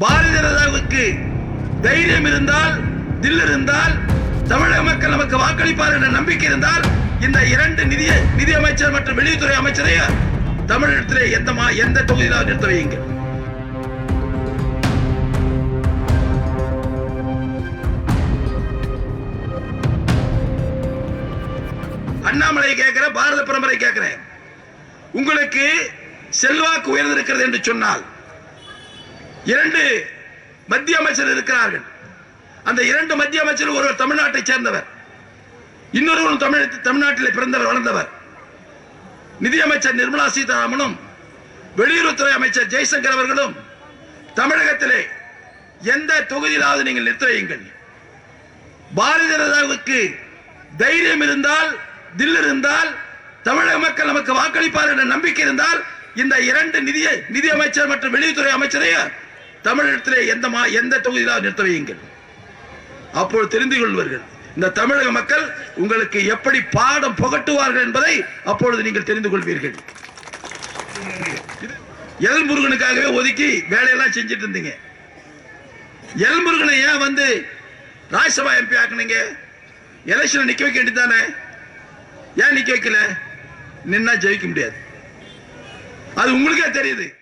பாரதிய ஜனதாவுக்கு தைரியம் இருந்தால் தில் இருந்தால் தமிழக மக்கள் நமக்கு வாக்களிப்பார் என்ற நம்பிக்கை இருந்தால் இந்த இரண்டு நிதி நிதி அமைச்சர் மற்றும் வெளியுறவுத்துறை அமைச்சரையும் தமிழகத்திலே எந்த எந்த தொகுதியிலாவது நிறுத்த வையுங்க அண்ணாமலை கேட்கிறேன் பாரத பரம்பரை கேட்கிறேன். உங்களுக்கு செல்வாக்கு உயர்ந்திருக்கிறது என்று சொன்னால் இரண்டு மத்திய அமைச்சர் இருக்கிறார்கள். அந்த இரண்டு மத்திய அமைச்சர் ஒருவர் தமிழ்நாட்டை சேர்ந்தவர். இன்னொருவரும் தமிழ் தமிழ்நாட்டில் பிறந்தவர் வளர்ந்தவர். நிதியமைச்சர் நிர்மலா சீதாராமனும் வெளியுறவுத்துறை அமைச்சர் ஜெய்சங்கர் அவர்களும் தமிழகத்திலே எந்த தொகுதியிலாவது நீங்கள் நிறுத்த வையுங்கள். பாரதிய ஜனதாவுக்கு தைரியம் இருந்தால் தில் இருந்தால் தமிழக மக்கள் நமக்கு வாக்களிப்பார் என்ற நம்பிக்கை இருந்தால் இந்த இரண்டு நிதிய நிதி அமைச்சர் மற்றும் வெளியுறவுத்துறை அமைச்சரையும் தமிழகத்திலே எந்த மா- எந்த தொகுதியிலாவது நிறுத்த வையுங்கள் அப்போது தெரிந்து கொள்வார்கள். இந்த தமிழக மக்கள் உங்களுக்கு எப்படி பாடம் புகட்டுவார்கள் என்பதை அப்பொழுது நீங்கள் தெரிந்து கொள்வீர்கள். எல் முருகனுக்காகவே ஒதுக்கி வேலையெல்லாம் செஞ்சுட்டு இருந்தீங்க. எல் முருகனை ஏன் வந்து ராஜ்யசபா எம்பி ஆக்குனீங்க? எலெக்ஷன் நிக்க வைக்க வேண்டியதானே ஏன் நிக்க வைக்கல? நின்னா ஜெயிக்க முடியாது. அது உங்களுக்கே தெரியுது.